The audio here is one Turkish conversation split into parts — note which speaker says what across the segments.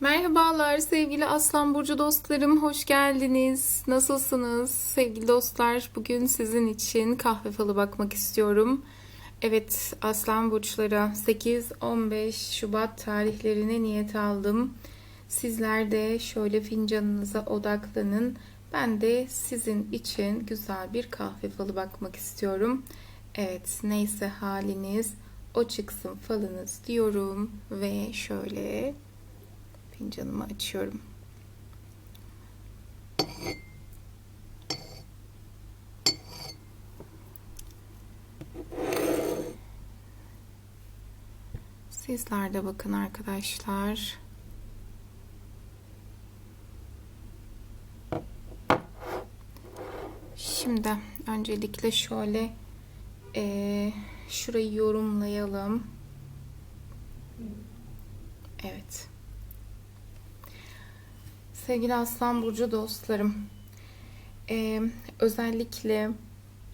Speaker 1: Merhabalar sevgili Aslan Burcu dostlarım, hoş geldiniz. Nasılsınız sevgili dostlar? Bugün sizin için kahve falı bakmak istiyorum. Evet, Aslan Burçlara 8-15 Şubat tarihlerine niyet aldım. Sizler de şöyle fincanınıza odaklanın. Ben de sizin için güzel bir kahve falı bakmak istiyorum. Evet, neyse haliniz o çıksın falınız diyorum ve şöyle Fincanımı açıyorum. Sizler de bakın arkadaşlar. Şimdi öncelikle şöyle e, şurayı yorumlayalım. Evet. Sevgili Aslan Burcu dostlarım, ee, özellikle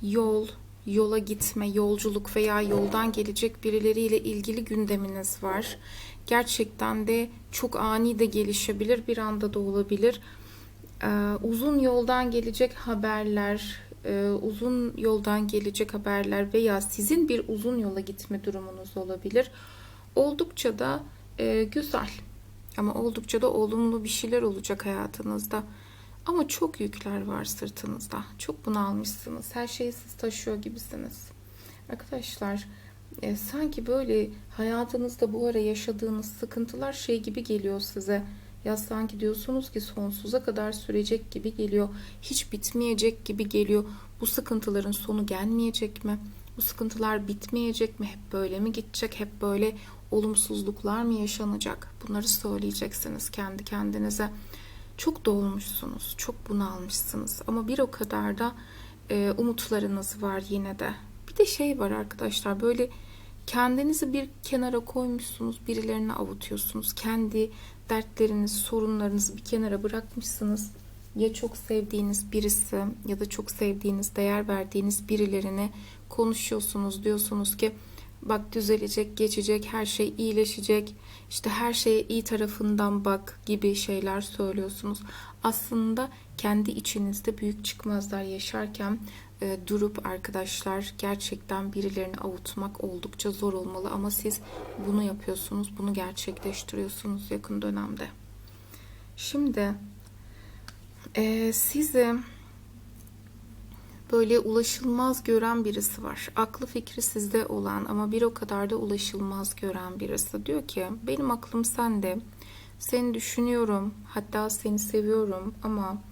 Speaker 1: yol, yola gitme, yolculuk veya yoldan gelecek birileriyle ilgili gündeminiz var. Gerçekten de çok ani de gelişebilir, bir anda da olabilir. Ee, uzun yoldan gelecek haberler, e, uzun yoldan gelecek haberler veya sizin bir uzun yola gitme durumunuz olabilir. Oldukça da e, güzel ama oldukça da olumlu bir şeyler olacak hayatınızda. Ama çok yükler var sırtınızda. Çok bunalmışsınız. Her şeyi siz taşıyor gibisiniz. Arkadaşlar e, sanki böyle hayatınızda bu ara yaşadığınız sıkıntılar şey gibi geliyor size. Ya sanki diyorsunuz ki sonsuza kadar sürecek gibi geliyor. Hiç bitmeyecek gibi geliyor. Bu sıkıntıların sonu gelmeyecek mi? Bu sıkıntılar bitmeyecek mi? Hep böyle mi gidecek? Hep böyle olumsuzluklar mı yaşanacak? Bunları söyleyeceksiniz kendi kendinize. Çok dolmuşsunuz, çok bunalmışsınız ama bir o kadar da e, umutlarınız var yine de. Bir de şey var arkadaşlar böyle kendinizi bir kenara koymuşsunuz, birilerine avutuyorsunuz. Kendi dertlerinizi, sorunlarınızı bir kenara bırakmışsınız. Ya çok sevdiğiniz birisi ya da çok sevdiğiniz, değer verdiğiniz birilerine konuşuyorsunuz. Diyorsunuz ki bak düzelecek, geçecek, her şey iyileşecek. İşte her şeye iyi tarafından bak gibi şeyler söylüyorsunuz. Aslında kendi içinizde büyük çıkmazlar yaşarken e, durup arkadaşlar gerçekten birilerini avutmak oldukça zor olmalı ama siz bunu yapıyorsunuz, bunu gerçekleştiriyorsunuz yakın dönemde. Şimdi e, sizi böyle ulaşılmaz gören birisi var. Aklı fikri sizde olan ama bir o kadar da ulaşılmaz gören birisi. Diyor ki benim aklım sende. Seni düşünüyorum. Hatta seni seviyorum ama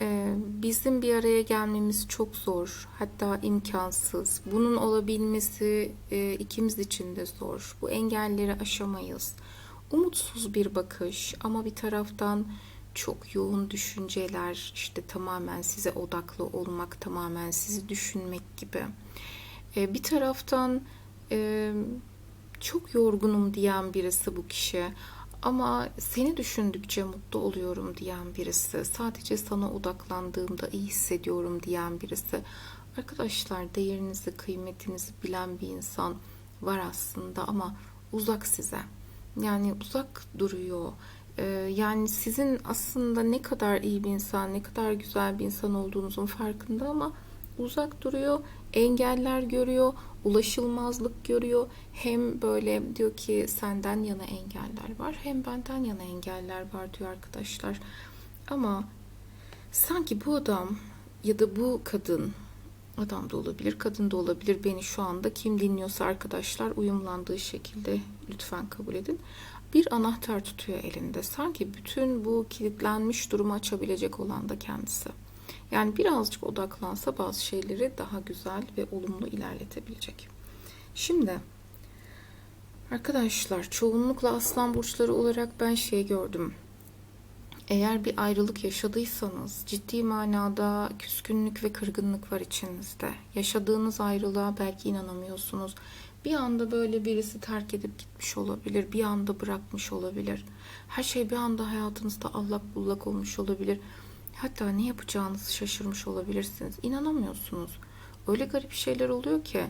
Speaker 1: e, bizim bir araya gelmemiz çok zor. Hatta imkansız. Bunun olabilmesi e, ikimiz için de zor. Bu engelleri aşamayız. Umutsuz bir bakış ama bir taraftan çok yoğun düşünceler, işte tamamen size odaklı olmak, tamamen sizi düşünmek gibi. Ee, bir taraftan e, çok yorgunum diyen birisi bu kişi. Ama seni düşündükçe mutlu oluyorum diyen birisi. Sadece sana odaklandığımda iyi hissediyorum diyen birisi. Arkadaşlar değerinizi, kıymetinizi bilen bir insan var aslında ama uzak size. Yani uzak duruyor yani sizin aslında ne kadar iyi bir insan, ne kadar güzel bir insan olduğunuzun farkında ama uzak duruyor, engeller görüyor, ulaşılmazlık görüyor. Hem böyle diyor ki senden yana engeller var, hem benden yana engeller var diyor arkadaşlar. Ama sanki bu adam ya da bu kadın adam da olabilir, kadın da olabilir. Beni şu anda kim dinliyorsa arkadaşlar uyumlandığı şekilde lütfen kabul edin bir anahtar tutuyor elinde. Sanki bütün bu kilitlenmiş durumu açabilecek olan da kendisi. Yani birazcık odaklansa bazı şeyleri daha güzel ve olumlu ilerletebilecek. Şimdi arkadaşlar çoğunlukla aslan burçları olarak ben şey gördüm. Eğer bir ayrılık yaşadıysanız ciddi manada küskünlük ve kırgınlık var içinizde. Yaşadığınız ayrılığa belki inanamıyorsunuz. Bir anda böyle birisi terk edip gitmiş olabilir. Bir anda bırakmış olabilir. Her şey bir anda hayatınızda allak bullak olmuş olabilir. Hatta ne yapacağınızı şaşırmış olabilirsiniz. İnanamıyorsunuz. Öyle garip şeyler oluyor ki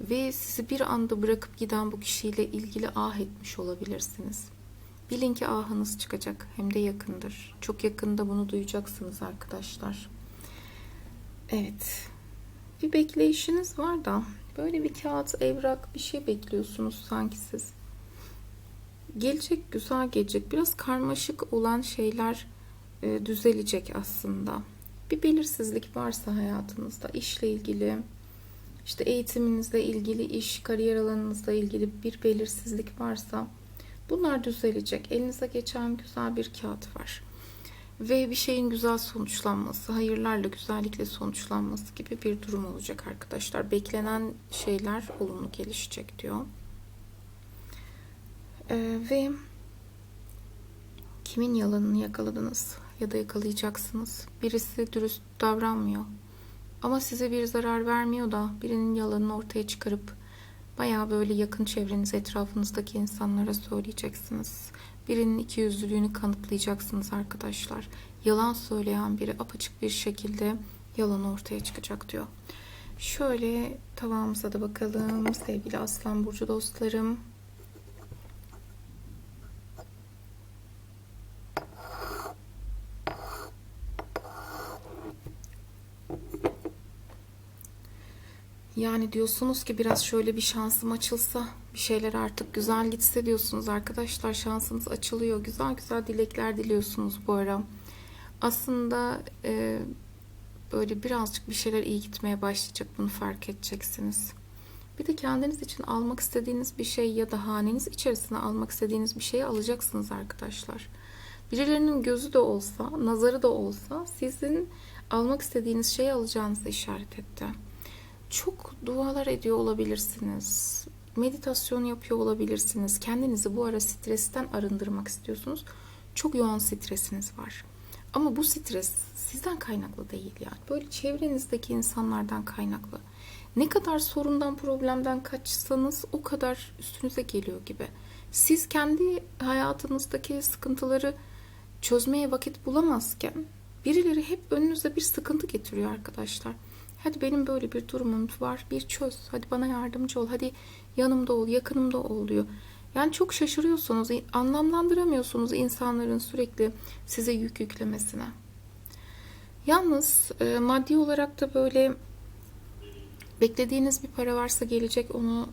Speaker 1: ve sizi bir anda bırakıp giden bu kişiyle ilgili ah etmiş olabilirsiniz. Bilin ki ahınız çıkacak hem de yakındır. Çok yakında bunu duyacaksınız arkadaşlar. Evet. Bir bekleyişiniz var da böyle bir kağıt, evrak bir şey bekliyorsunuz sanki siz. Gelecek güzel gelecek. Biraz karmaşık olan şeyler e, düzelecek aslında. Bir belirsizlik varsa hayatınızda işle ilgili, işte eğitiminizle ilgili, iş, kariyer alanınızla ilgili bir belirsizlik varsa bunlar düzelecek. Elinize geçen güzel bir kağıt var. Ve bir şeyin güzel sonuçlanması, hayırlarla, güzellikle sonuçlanması gibi bir durum olacak arkadaşlar. Beklenen şeyler olumlu gelişecek diyor. Ee, ve kimin yalanını yakaladınız ya da yakalayacaksınız? Birisi dürüst davranmıyor. Ama size bir zarar vermiyor da birinin yalanını ortaya çıkarıp bayağı böyle yakın çevreniz, etrafınızdaki insanlara söyleyeceksiniz. Birinin ikiyüzlülüğünü kanıtlayacaksınız arkadaşlar. Yalan söyleyen biri apaçık bir şekilde yalan ortaya çıkacak diyor. Şöyle tavamıza da bakalım sevgili Aslan Burcu dostlarım. Yani diyorsunuz ki biraz şöyle bir şansım açılsa, bir şeyler artık güzel gitse diyorsunuz arkadaşlar. Şansınız açılıyor. Güzel güzel dilekler diliyorsunuz bu ara. Aslında e, böyle birazcık bir şeyler iyi gitmeye başlayacak. Bunu fark edeceksiniz. Bir de kendiniz için almak istediğiniz bir şey ya da haneniz içerisine almak istediğiniz bir şeyi alacaksınız arkadaşlar. Birilerinin gözü de olsa, nazarı da olsa sizin almak istediğiniz şeyi alacağınızı işaret etti. Çok dualar ediyor olabilirsiniz. Meditasyon yapıyor olabilirsiniz. Kendinizi bu ara stresten arındırmak istiyorsunuz. Çok yoğun stresiniz var. Ama bu stres sizden kaynaklı değil yani. Böyle çevrenizdeki insanlardan kaynaklı. Ne kadar sorundan, problemden kaçsanız o kadar üstünüze geliyor gibi. Siz kendi hayatınızdaki sıkıntıları çözmeye vakit bulamazken birileri hep önünüze bir sıkıntı getiriyor arkadaşlar. Hadi benim böyle bir durumum var. Bir çöz. Hadi bana yardımcı ol. Hadi yanımda ol, yakınımda ol diyor. Yani çok şaşırıyorsunuz. Anlamlandıramıyorsunuz insanların sürekli size yük yüklemesine. Yalnız e, maddi olarak da böyle beklediğiniz bir para varsa gelecek onu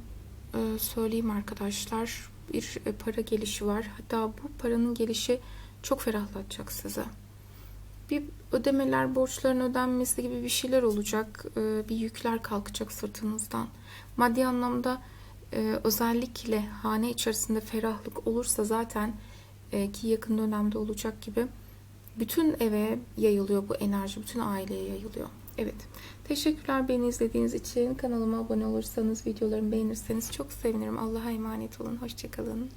Speaker 1: e, söyleyeyim arkadaşlar. Bir e, para gelişi var. Hatta bu paranın gelişi çok ferahlatacak size bir ödemeler, borçların ödenmesi gibi bir şeyler olacak. Ee, bir yükler kalkacak sırtınızdan. Maddi anlamda e, özellikle hane içerisinde ferahlık olursa zaten e, ki yakın dönemde olacak gibi bütün eve yayılıyor bu enerji, bütün aileye yayılıyor. Evet. Teşekkürler beni izlediğiniz için. Kanalıma abone olursanız, videolarımı beğenirseniz çok sevinirim. Allah'a emanet olun. Hoşçakalın.